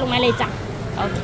ลงมาเลยจ้ะ โอเค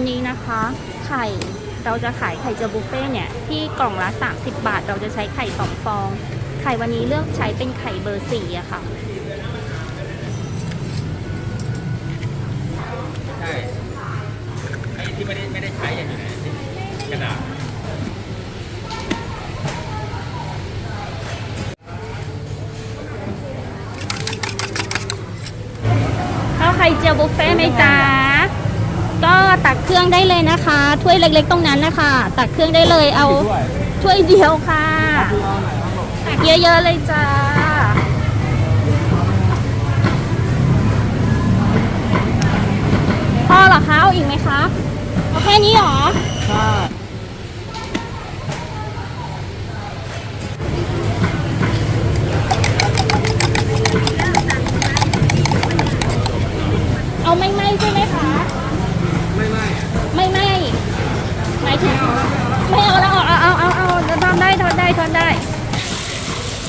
วันนี้นะคะไข่เราจะขายไข่เจียวบุฟเฟ่ต์เนี่ยที่กล่องละ 30 บาท เราจะใช้ไข่2ฟอง ไข่วันนี้เลือกใช้เป็นไข่เบอร์4อะค่ะใช่ไอ้ที่ไม่ได้ไม่ได้ใช้อย่างอยู่ไหนที่กระดาษข้าวไข่เจียวบุฟเฟ่ต์ไหมจ๊ะก็ ตักเครื่องได้เลยนะคะ ถ้วยเล็ก ๆ ตรงนั้นนะคะ ตักเครื่องได้เลยเอาถ้วยเดียวค่ะ ตักเยอะๆเลยจ้าพอเหรอคะเอาอีกไหมคะเอาแค่นี้เหรอเอาไม่ไหมใช่ไหมคะ ไม่ไม่ ไม่ไหมหมายถึงไม่เอาแล้วเอาเอาเอาเอาทอน ได้ทอนได้ทอนได้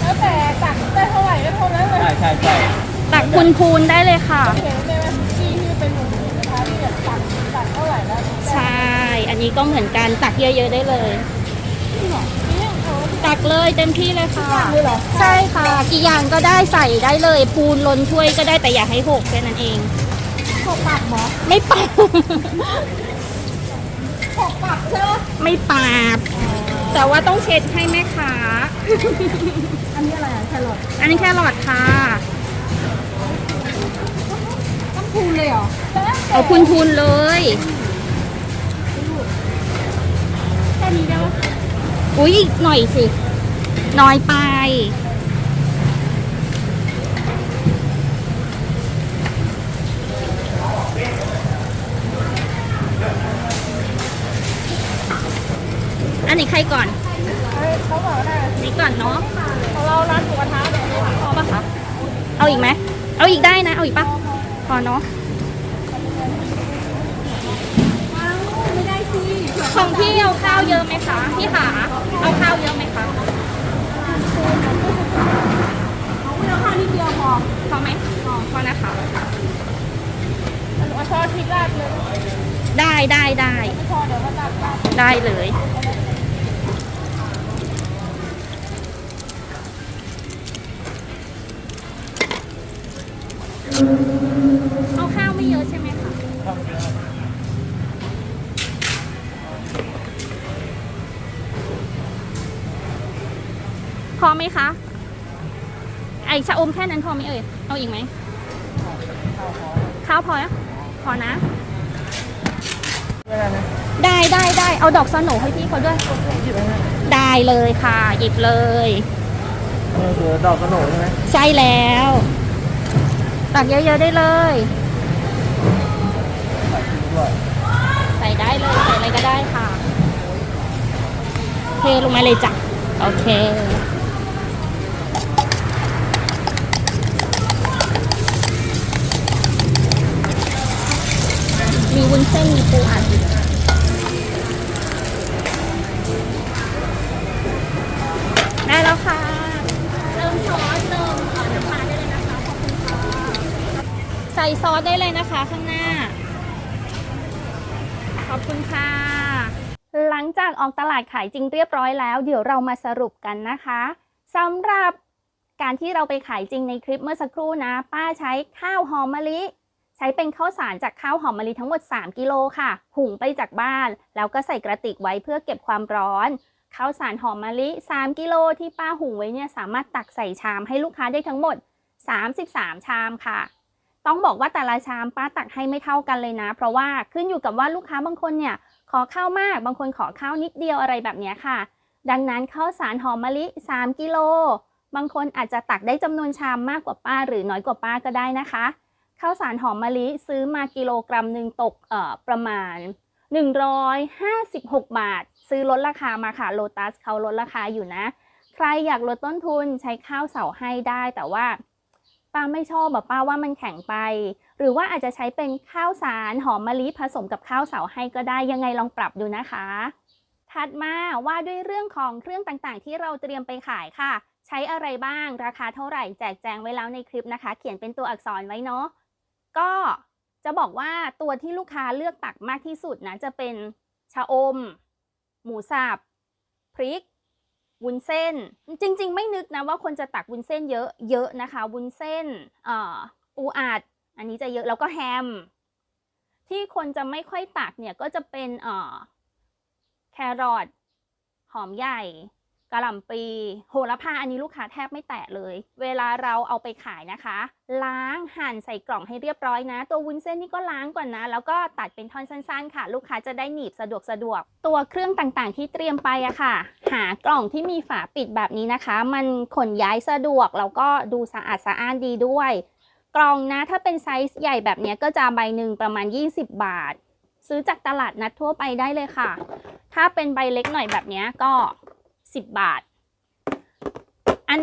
แล้วแต่ตักได้เท่าไหร่ก็เท่านั้นเลย ใช่ใช่ใช่ตักพูนพูนๆได้เลยค่ะเห็นในนี้ก็เหมือนกันตักเยอะๆได้เลยนี่เขาตักเลยเต็มที่เลยค่ะเลยเหรอใช่ค่ะกี่อย่างก็ได้ใส่ได้เลย ปูนล้นถ้วยก็ได้แต่อย่าให้หกแค่นั้นเองหกปักหมอไม่ปาบหกปักใช่ไหมไม่ปาบแต่ว่าต้องเช็ดให้แม่ค้าอันนี้อะไรอะแครอทอันนี้แค่หลอดค่ะต้องพูนเลยเหรอเอาพูนพูนๆเลย อุ้ยอีกหน่อยสิ น้อยไป อันนี้ใครก่อนเฮ้ยเขาบอกว่าได้นี่ก่อนเนาะ ของเราร้านหมูกระทะเดี๋ยวนี้พอปะคะ เอาอีกไหม เอาอีกได้นะ เอาอีกปะพอเนาะ ไม่ได้สิ ของพี่เอาข้าวเยอะไหมคะพี่ขาเอาข้าวเยอะไหมคะของเราข้าวนิดเดียวพอพอไหมพอพอนะคะหนูเอาซอสพริกราดเลยได้ได้ได้ไม่พอเดี๋ยวก็ตัดราดได้เลยเอาข้าวไม่เยอะใช่ไหมคะ พอไหมคะ ไอชะอมแค่นั้นพอไหมเอ่ย เอาอีกไหม ข้าวพอนะพอนะเวลานะ ได้ได้ได้ เอาดอกสโหนให้พี่เขาด้วยหยิบไปนะได้เลยค่ะ หยิบเลยนี่คือดอกกระโหนกใช่ไหมใช่แล้ว ตักเยอะๆได้เลยด้วยใส่ได้เลย ใส่อะไรก็ได้ค่ะ เทลงมาเลยจ้ะโอเค มีวุ้นเส้นมีปูอัดได้แล้วค่ะ เติมซอสเติมน้ำปลาได้เลยนะคะขอบคุณค่ะใส่ซอสได้เลยนะคะข้างหน้า ขอบคุณค่ะ หลังจากออกตลาดขายจริงเรียบร้อยแล้ว เดี๋ยวเรามาสรุปกันนะคะสำหรับการที่เราไปขายจริงในคลิปเมื่อสักครู่นะ ป้าใช้ข้าวหอมมะลิ ใช้เป็นข้าวสารจากข้าวหอมมะลิทั้งหมด 3 กิโลค่ะ หุงไปจากบ้าน แล้วก็ใส่กระติกไว้เพื่อเก็บความร้อน ข้าวสารหอมมะลิ 3 กิโลที่ป้าหุงไว้เนี่ยสามารถตักใส่ชามให้ลูกค้าได้ทั้งหมด 33 ชามค่ะ ต้องบอกว่าแต่ละชามป้าตักให้ไม่เท่ากันเลยนะ เพราะว่าขึ้นอยู่กับว่าลูกค้าบางคนเนี่ยขอข้าวมาก บางคนขอข้าวนิดเดียวอะไรแบบนี้ค่ะ ดังนั้นข้าวสารหอมมะลิ 3 กิโล บางคนอาจจะตักได้จำนวนชามมากกว่าป้าหรือน้อยกว่าป้าก็ได้นะคะ ข้าวสารหอมมะลิซื้อมากิโลกรัมหนึ่งตกประมาณ 156 บาท ซื้อลดราคามาค่ะโลตัสเขาลดราคาอยู่นะ ใครอยากลดต้นทุนใช้ข้าวเสาให้ได้แต่ว่าป้าไม่ชอบแบบป้าว่ามันแข็งไป หรือว่าอาจจะใช้เป็นข้าวสารหอมมะลิผสมกับข้าวเสาให้ก็ได้ยังไงลองปรับดูนะคะ ถัดมาว่าด้วยเรื่องของเครื่องต่างๆ ที่เราเตรียมไปขายค่ะ ใช้อะไรบ้างราคาเท่าไหร่แจกแจงไว้แล้วในคลิปนะคะ เขียนเป็นตัวอักษรไว้เนาะ ก็จะบอกว่าตัวที่ลูกค้าเลือกตักมากที่สุดนะจะเป็นชะอม หมูสับพริก วุ้นเส้น จริง ๆ ไม่นึกนะว่าคนจะตักวุ้นเส้นเยอะเยอะนะคะ วุ้นเส้นอูอัด อันนี้จะเยอะแล้วก็แฮม ที่คนจะไม่ค่อยตักเนี่ยก็จะเป็นแครอทหอมใหญ่ กะหล่ำปี โหระพาอันนี้ลูกค้าแทบไม่แตะเลย เวลาเราเอาไปขายนะคะ ล้างหั่นใส่กล่องให้เรียบร้อยนะ ตัววุ้นเส้นนี่ก็ล้างก่อนนะ แล้วก็ตัดเป็นท่อนสั้นๆ ค่ะ ลูกค้าจะได้หนีบสะดวกสะดวก ตัวเครื่องต่างๆ ที่เตรียมไปอะค่ะ หากล่องที่มีฝาปิดแบบนี้นะคะ มันขนย้ายสะดวกแล้วก็ดูสะอาดสะอ้านดีด้วย กล่องนะถ้าเป็นไซส์ใหญ่แบบนี้ก็จะใบหนึ่งประมาณ 20 บาท ซื้อจากตลาดนัดทั่วไปได้เลยค่ะ ถ้าเป็นใบเล็กหน่อยแบบนี้ก็ 10 บาท อัน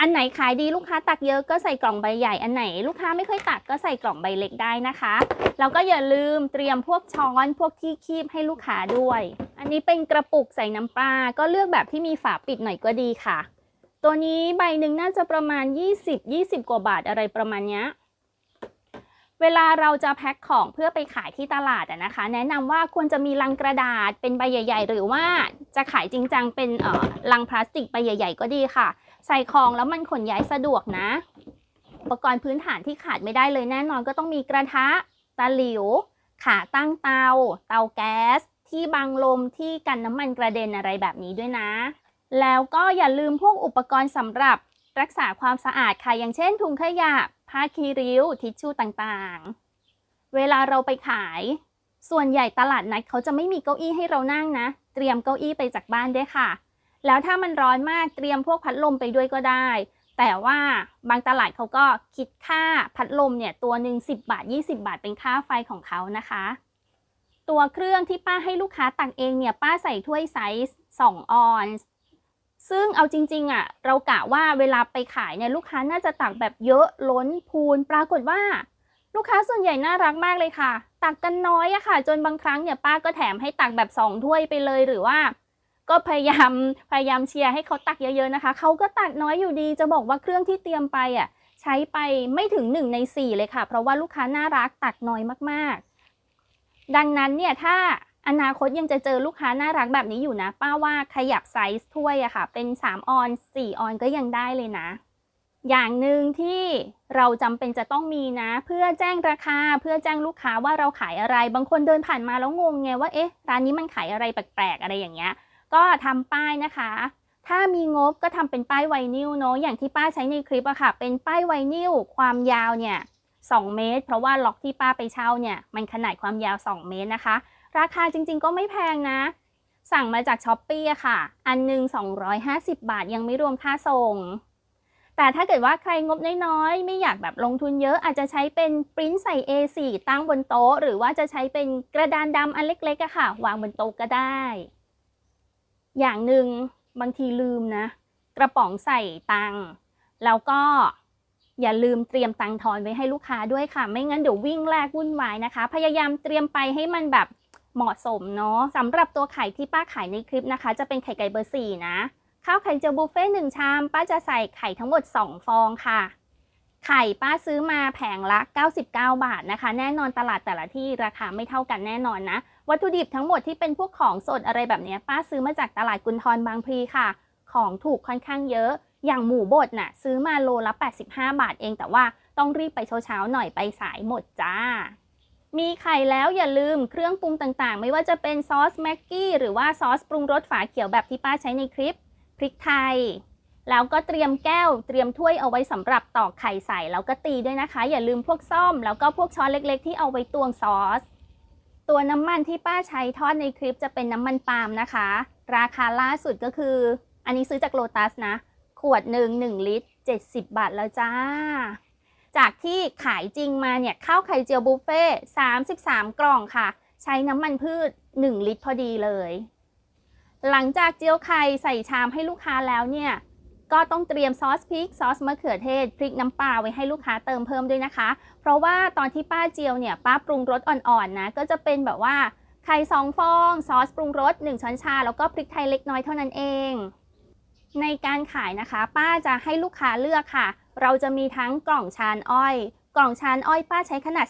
อันไหนขายดีลูกค้าตักเยอะก็ใส่กล่องใบใหญ่ อันไหนลูกค้าไม่ค่อยตักก็ใส่กล่องใบเล็กได้นะคะ แล้วก็อย่าลืมเตรียมพวกช้อนพวกที่คีบให้ลูกค้าด้วย อันนี้เป็นกระปุกใส่น้ำปลา ก็เลือกแบบที่มีฝาปิดหน่อยก็ดีค่ะ ตัวนี้ใบหนึ่งน่าจะประมาณ 20 20 กว่าบาทอะไรประมาณเนี้ย เวลาเราจะแพ็คของเพื่อไปขายที่ตลาดนะคะ แนะนำว่าควรจะมีลังกระดาษเป็นใบใหญ่ ๆ หรือว่าจะขายจริงจังเป็นเอ่อลังพลาสติกใบใหญ่ ๆ ก็ดีค่ะ ใส่ของแล้วมันขนย้ายสะดวกนะ อุปกรณ์พื้นฐานที่ขาดไม่ได้เลยแน่นอนก็ต้องมีกระทะตะหลิว ขาตั้งเตา เตาแก๊ส ที่บังลมที่กันน้ำมันกระเด็นอะไรแบบนี้ด้วยนะ แล้วก็อย่าลืมพวกอุปกรณ์สำหรับรักษาความสะอาดค่ะ อย่างเช่นถุงขยะ ผ้าคีริ้ว ทิชชู่ต่างๆ เวลาเราไปขาย ส่วนใหญ่ตลาดนัดเขาจะไม่มีเก้าอี้ให้เรานั่งนะ เตรียมเก้าอี้ไปจากบ้านด้วยค่ะ แล้วถ้ามันร้อนมากเตรียมพวกพัดลมไปด้วยก็ได้ แต่ว่าบางตลาดเขาก็คิดค่าพัดลมเนี่ยตัวหนึ่ง10 บาท 20 บาทเป็นค่าไฟของเขานะคะ ตัวเครื่องที่ป้าให้ลูกค้าตักเองเนี่ยป้าใส่ถ้วยไซส์2ออนซ์ ซึ่งเอาจริงๆอะเรากะว่าเวลาไปขายเนี่ยลูกค้าน่าจะตักแบบเยอะล้นพูน ปรากฏว่า ลูกค้าส่วนใหญ่น่ารักมากเลยค่ะ ตักกันน้อยอะค่ะ จนบางครั้งเนี่ยป้าก็แถมให้ตักแบบสองถ้วยไปเลยหรือว่า ก็พยายามพยายามเชียร์ให้เขาตักเยอะๆนะคะเขาก็ตักน้อยอยู่ดีจะบอกว่าเครื่องที่เตรียมไปอะใช้ไปไม่ถึง 1 ใน 4 เลยค่ะ เพราะว่าลูกค้าน่ารักตักน้อยมากๆ ดังนั้นเนี่ยถ้า อนาคตยังจะเจอลูกค้าน่ารักแบบนี้อยู่นะ ป้าว่าขยับไซส์ถ้วยอะค่ะ เป็น 3 ออน 4 ออนก็ยังได้เลยนะ อย่างหนึ่งที่เราจำเป็นจะต้องมีนะ เพื่อแจ้งราคาเพื่อแจ้งลูกค้าว่าเราขายอะไร บางคนเดินผ่านมาแล้วงงไงว่าเอ๊ะร้านนี้มันขายอะไรแปลกๆ อะไรอย่างเงี้ย ก็ทำป้ายนะคะ ถ้ามีงบก็ทำเป็นป้ายไวนิลเนาะอย่างที่ป้าใช้ในคลิปอะค่ะ เป็นป้ายไวนิลความยาวเนี่ย2เมตร เพราะว่าล็อกที่ป้าไปเช่าเนี่ยมันขนาดความยาว 2 เมตรนะคะ ราคาจริง ๆ ก็ไม่แพงนะ สั่งมาจากช้อปปี้อะค่ะ อันหนึ่ง250 บาทยังไม่รวมค่าส่ง แต่ถ้าเกิดว่าใครงบน้อยๆ ไม่อยากแบบลงทุนเยอะอาจจะใช้เป็นปริ้นใส่ A4 ตั้งบนโต๊ะ หรือว่าจะใช้เป็นกระดานดำอันเล็กๆอะค่ะ วางบนโต๊ะก็ได้ อย่างหนึ่งบางทีลืมนะ กระป๋องใส่ตังแล้วก็อย่าลืมเตรียมตังทอนไว้ให้ลูกค้าด้วยค่ะ ไม่งั้นเดี๋ยววิ่งแลกวุ่นวายนะคะ พยายามเตรียมไปให้มันแบบ เหมาะสมเนาะสำหรับตัวไข่ที่ป้าขายในคลิปนะคะ จะเป็นไข่ไก่เบอร์สี่นะ ข้าวไข่เจียวบุฟเฟ่หนึ่งชาม ป้าจะใส่ไข่ทั้งหมด 2 ฟองค่ะ ไข่ป้าซื้อมาแผงละ 99 บาทนะคะ แน่นอนตลาดแต่ละที่ราคาไม่เท่ากันแน่นอนนะ วัตถุดิบทั้งหมดที่เป็นพวกของสดอะไรแบบนี้ป้าซื้อมาจากตลาดกุนทรบางพลีค่ะ ของถูกค่อนข้างเยอะ อย่างหมูบดน่ะซื้อมาโลละ 85 บาทเองแต่ว่าต้องรีบไปเช้าๆหน่อยไปสายหมดจ้า มีไข่แล้วอย่าลืมเครื่องปรุงต่างๆ ไม่ว่าจะเป็นซอสแม็กกี้หรือว่าซอสปรุงรสฝาเขียวแบบที่ป้าใช้ในคลิป พริกไทย แล้วก็เตรียมแก้ว เตรียมถ้วยเอาไว้สำหรับตอกไข่ใส่แล้วก็ตีด้วยนะคะ อย่าลืมพวกซ่อม แล้วก็พวกช้อนเล็กๆ ที่เอาไว้ตวงซอส ตัวน้ำมันที่ป้าใช้ทอดในคลิปจะเป็นน้ำมันปาล์มนะคะ ราคาล่าสุดก็คือ อันนี้ซื้อจากโลตัสนะ ขวดหนึ่ง1ลิตร 70 บาทแล้วจ้า จากที่ขายจริงมาเนี่ยข้าวไข่เจียวบุฟเฟ่ต์33กล่องค่ะ ใช้น้ำมันพืช 1 ลิตรพอดีเลย หลังจากเจียวไข่ใส่ชามให้ลูกค้าแล้วเนี่ย ก็ต้องเตรียมซอสพริกซอสมะเขือเทศพริกน้ำปลาไว้ให้ลูกค้าเติมเพิ่มด้วยนะคะ เพราะว่าตอนที่ป้าเจียวเนี่ยป้าปรุงรสอ่อนๆนะก็จะเป็นแบบว่าไข่สองฟอง ซอสปรุงรส 1 ช้อนชา แล้วก็พริกไทยเล็กน้อยเท่านั้นเอง ในการขายนะคะ ป้าจะให้ลูกค้าเลือกค่ะ เราจะมีทั้งกล่องชานอ้อย กล่องชานอ้อยป้าใช้ขนาด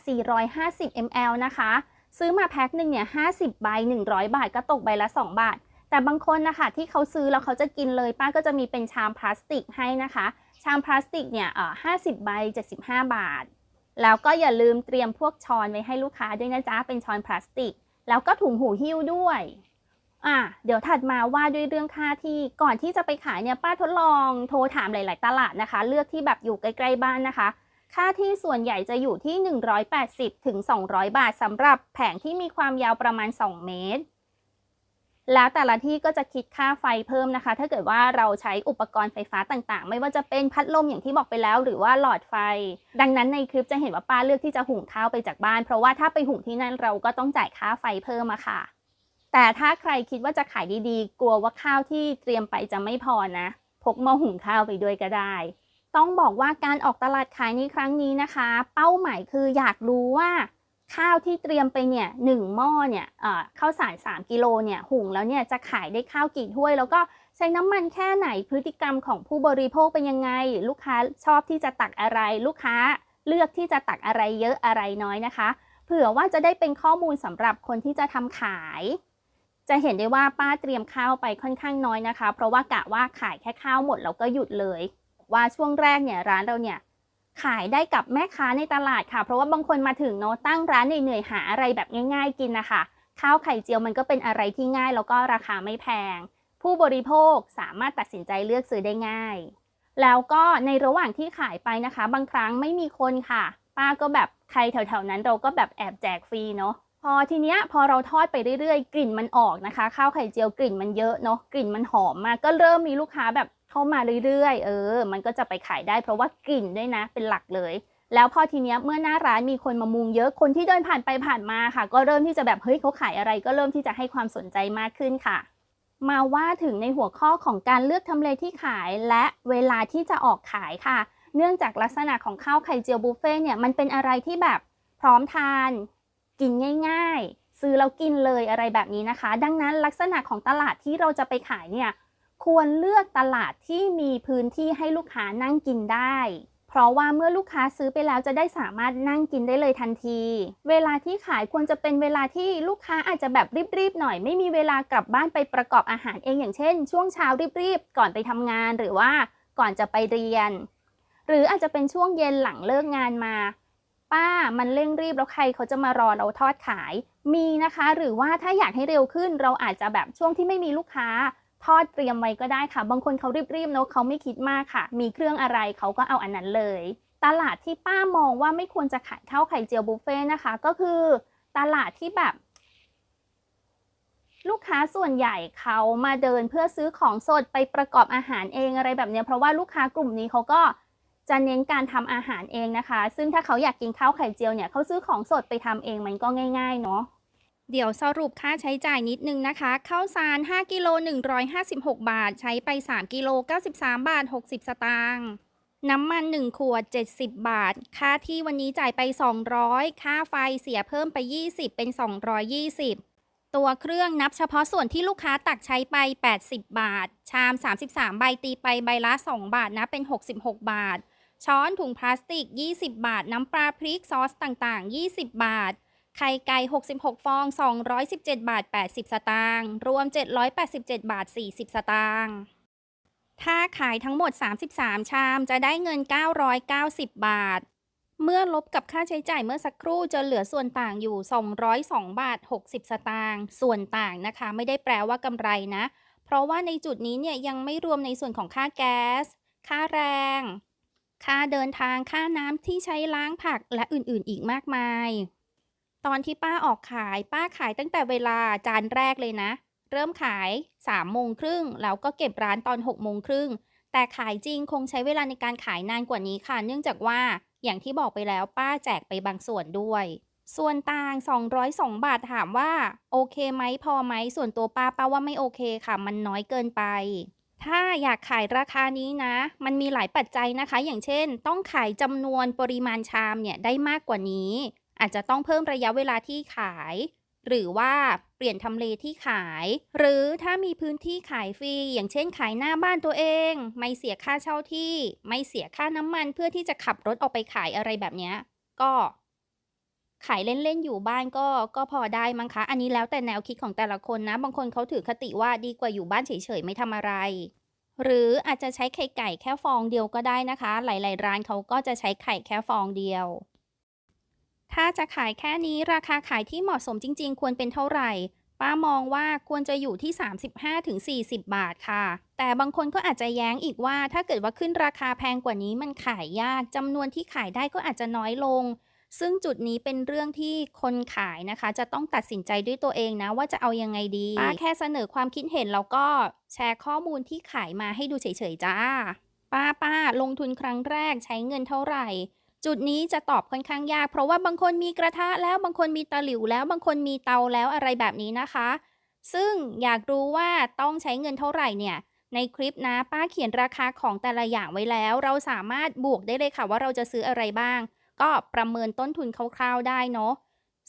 450 ml นะคะ ซื้อมาแพ็คหนึ่งเนี่ย 50 ใบ 100 บาทก็ตกใบละ 2 บาท แต่บางคนนะคะที่เขาซื้อแล้วเขาจะกินเลยป้าก็จะมีเป็นชามพลาสติกให้นะคะ ชามพลาสติกเนี่ยเอ่อ50ใบ 75 บาท แล้วก็อย่าลืมเตรียมพวกช้อนไว้ให้ลูกค้าด้วยนะจ๊ะ เป็นช้อนพลาสติก แล้วก็ถุงหูหิ้วด้วย อะเดี๋ยวถัดมาว่าด้วยเรื่องค่าที่ก่อนที่จะไปขายเนี่ยป้าทดลองโทรถามหลาย ๆ ตลาดนะคะ เลือกที่แบบอยู่ใกล้ ๆ บ้านนะคะ ค่าที่ส่วนใหญ่จะอยู่ที่ 180ถึง200 บาทสำหรับแผงที่มีความยาวประมาณ 2 เมตร แล้วแต่ละที่ก็จะคิดค่าไฟเพิ่มนะคะ ถ้าเกิดว่าเราใช้อุปกรณ์ไฟฟ้าต่างๆ ไม่ว่าจะเป็นพัดลมอย่างที่บอกไปแล้ว หรือว่าหลอดไฟ ดังนั้นในคลิปจะเห็นว่าป้าเลือกที่จะหุงข้าวไปจากบ้าน เพราะว่าถ้าไปหุงที่นั่นเราก็ต้องจ่ายค่าไฟเพิ่มอะค่ะ แต่ถ้าใครคิดว่าจะขายดีๆ กลัวว่าข้าวที่เตรียมไปจะไม่พอนะ พกหม้อหุงข้าวไปด้วยก็ได้ ต้องบอกว่าการออกตลาดขายในครั้งนี้นะคะ เป้าหมายคืออยากรู้ว่า ข้าวที่เตรียมไปเนี่ยหนึ่งหม้อเนี่ยเอ่อข้าวสาร 3 กิโลเนี่ยหุงแล้วเนี่ยจะขายได้ข้าวกี่ถ้วย แล้วก็ใช้น้ำมันแค่ไหนพฤติกรรมของผู้บริโภคเป็นยังไง ลูกค้าชอบที่จะตักอะไรลูกค้าเลือกที่จะตักอะไรเยอะอะไรน้อยนะคะ เผื่อว่าจะได้เป็นข้อมูลสำหรับคนที่จะทำขาย จะเห็นได้ว่าป้าเตรียมข้าวไปค่อนข้างน้อยนะคะ เพราะว่ากะว่าขายแค่ข้าวหมดแล้วก็หยุดเลย ว่าช่วงแรกเนี่ยร้านเราเนี่ยขายได้กับแม่ค้าในตลาดค่ะ เพราะว่าบางคนมาถึงเนาะตั้งร้านเหนื่อยๆหาอะไรแบบง่าย ๆ กินนะคะข้าวไข่เจียวมันก็เป็นอะไรที่ง่าย แล้วก็ราคาไม่แพง ผู้บริโภคสามารถตัดสินใจเลือกซื้อได้ง่าย แล้วก็ในระหว่างที่ขายไปนะคะ บางครั้งไม่มีคนค่ะ ป้าก็แบบใครแถวๆนั้นเราก็แบบแอบแจกฟรีเนาะ พอทีเนี้ยพอเราทอดไปเรื่อยๆ กลิ่นมันออกนะคะ ข้าวไข่เจียวกลิ่นมันเยอะเนาะกลิ่นมันหอมมากก็เริ่มมีลูกค้าแบบเข้ามาเรื่อยๆ เออ มันก็จะไปขายได้เพราะว่ากลิ่นด้วยนะเป็นหลักเลย แล้วพอทีเนี้ยเมื่อหน้าร้านมีคนมามุงเยอะคนที่เดินผ่านไปผ่านมาค่ะ ก็เริ่มที่จะแบบเฮ้ยเขาขายอะไร ก็เริ่มที่จะให้ความสนใจมากขึ้นค่ะ มาว่าถึงในหัวข้อของการเลือกทำเลที่ขายและเวลาที่จะออกขายค่ะ เนื่องจากลักษณะของข้าวไข่เจียวบุฟเฟ่เนี่ยมันเป็นอะไรที่แบบพร้อมทาน กินง่าย ๆ ซื้อแล้วกินเลยอะไรแบบนี้นะคะ ดังนั้นลักษณะของตลาดที่เราจะไปขายเนี่ยควรเลือกตลาดที่มีพื้นที่ให้ลูกค้านั่งกินได้ เพราะว่าเมื่อลูกค้าซื้อไปแล้วจะได้สามารถนั่งกินได้เลยทันที เวลาที่ขายควรจะเป็นเวลาที่ลูกค้าอาจจะแบบรีบๆหน่อย ไม่มีเวลากลับบ้านไปประกอบอาหารเองอย่างเช่น ช่วงเช้ารีบๆก่อนไปทำงานหรือว่าก่อนจะไปเรียน หรืออาจจะเป็นช่วงเย็นหลังเลิกงานมา ป้ามันเร่งรีบแล้วใครเขาจะมารอเราทอดขาย มีนะคะ หรือว่าถ้าอยากให้เร็วขึ้น เราอาจจะแบบช่วงที่ไม่มีลูกค้า ทอดเตรียมไว้ก็ได้ค่ะ บางคนเขารีบๆเนอะเขาไม่คิดมากค่ะ มีเครื่องอะไรเขาก็เอาอันนั้นเลย ตลาดที่ป้ามองว่าไม่ควรจะขายข้าวไข่เจียวบุฟเฟ่ต์นะคะ ก็คือตลาดที่แบบลูกค้าส่วนใหญ่เขามาเดินเพื่อซื้อของสดไปประกอบอาหารเองอะไรแบบเนี้ยเพราะว่าลูกค้ากลุ่มนี้เขาก็ จะเน้นการทำอาหารเองนะคะ ซึ่งถ้าเขาอยากกินข้าวไข่เจียวเนี่ยเขาซื้อของสดไปทำเองมันก็ง่ายๆเนาะเดี๋ยวสรุปค่าใช้จ่ายนิดนึงนะคะข้าวสาร 5 กิโล 156 บาท ใช้ไป 3 กิโล 93 บาท 60 สตางค์น้ำมัน 1 ขวด 70 บาท ค่าที่วันนี้จ่ายไป 200 ค่าไฟเสียเพิ่มไป 20 เป็น 220 ตัวเครื่องนับเฉพาะส่วนที่ลูกค้าตักใช้ไป 80 บาท ชาม 33 ใบตีไปใบละ 2 บาทนะ เป็น 66 บาท ช้อนถุงพลาสติก 20 บาท น้ำปลาพริกซอสต่างๆ 20 บาท ไข่ไก่ 66 ฟอง 217 บาท 80 สตางค์ รวม 787 บาท 40 สตางค์ ถ้าขายทั้งหมด 33 ชามจะได้เงิน 990 บาท เมื่อลบกับค่าใช้จ่ายเมื่อสักครู่จะเหลือส่วนต่างอยู่ 202 บาท 60 สตางค์ ส่วนต่างนะคะ ไม่ได้แปลว่ากำไรนะ เพราะว่าในจุดนี้เนี่ยยังไม่รวมในส่วนของค่าแก๊ส ค่าแรง ค่าเดินทางค่าน้ำที่ใช้ล้างผักและอื่นๆ อีกมากมาย ตอนที่ป้าออกขายป้าขายตั้งแต่เวลาจานแรกเลยนะ เริ่มขาย3โมงครึ่งแล้วก็เก็บร้านตอน6โมงครึ่งแต่ขายจริงคงใช้เวลาในการขายนานกว่านี้ค่ะ เนื่องจากว่าอย่างที่บอกไปแล้วป้าแจกไปบางส่วนด้วย ส่วนต่าง 202 บาทถามว่า โอเคไหมพอไหมส่วนตัวป้าป้าว่าไม่โอเคค่ะ มันน้อยเกินไป ถ้าอยากขายราคานี้นะ มันมีหลายปัจจัยนะคะ อย่างเช่น ต้องขายจำนวนปริมาณชามเนี่ยได้มากกว่านี้ อาจจะต้องเพิ่มระยะเวลาที่ขาย หรือว่าเปลี่ยนทำเลที่ขาย หรือถ้ามีพื้นที่ขายฟรี อย่างเช่น ขายหน้าบ้านตัวเอง ไม่เสียค่าเช่าที่ ไม่เสียค่าน้ำมันเพื่อที่จะขับรถออกไปขายอะไรแบบนี้ก็ ขายเล่นๆอยู่บ้านก็ก็พอได้มั้งคะ อันนี้แล้วแต่แนวคิดของแต่ละคนนะ บางคนเขาถือคติว่าดีกว่าอยู่บ้านเฉยๆไม่ทำอะไร หรืออาจจะใช้ไข่ไก่แค่ฟองเดียวก็ได้นะคะ หลายๆ ร้านเขาก็จะใช้ไข่แค่ฟองเดียว ถ้าจะขายแค่นี้ราคาขายที่เหมาะสมจริง ๆ ควรเป็นเท่าไหร่ป้ามองว่าควรจะอยู่ที่ 35-40 บาทค่ะ แต่บางคนก็อาจจะแย้งอีกว่า ถ้าเกิดว่าขึ้นราคาแพงกว่านี้มันขายยากจำนวนที่ขายได้ก็อาจจะน้อยลง ซึ่งจุดนี้เป็นเรื่องที่คนขายนะคะ จะต้องตัดสินใจด้วยตัวเองนะ ว่าจะเอายังไงดีป้าแค่เสนอความคิดเห็นแล้วก็แชร์ข้อมูลที่ขายมาให้ดูเฉยๆจ้า ป้าป้าลงทุนครั้งแรกใช้เงินเท่าไหร่ จุดนี้จะตอบค่อนข้างยาก เพราะว่าบางคนมีกระทะแล้วบางคนมีตะหลิวแล้วบางคนมีเตาแล้วอะไรแบบนี้นะคะ ซึ่งอยากรู้ว่าต้องใช้เงินเท่าไหร่เนี่ยในคลิปนะป้าเขียนราคาของแต่ละอย่างไว้แล้ว เราสามารถบวกได้เลยค่ะว่าเราจะซื้ออะไรบ้าง ก็ประเมินต้นทุนคร่าวๆได้เนาะ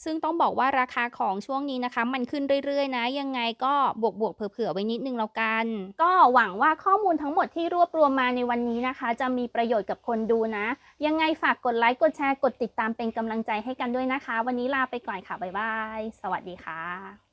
ซึ่งต้องบอกว่าราคาของช่วงนี้นะคะ มันขึ้นเรื่อยๆ นะ ยังไงก็บวกบวกๆเผื่อๆไว้นิดนึงแล้วกัน ก็หวังว่าข้อมูลทั้งหมดที่รวบรวมมาในวันนี้นะคะ จะมีประโยชน์กับคนดูนะ ยังไงฝากกดไลค์กดแชร์กดติดตามเป็นกำลังใจให้กันด้วยนะคะ วันนี้ลาไปก่อนค่ะบ๊ายบายสวัสดีค่ะ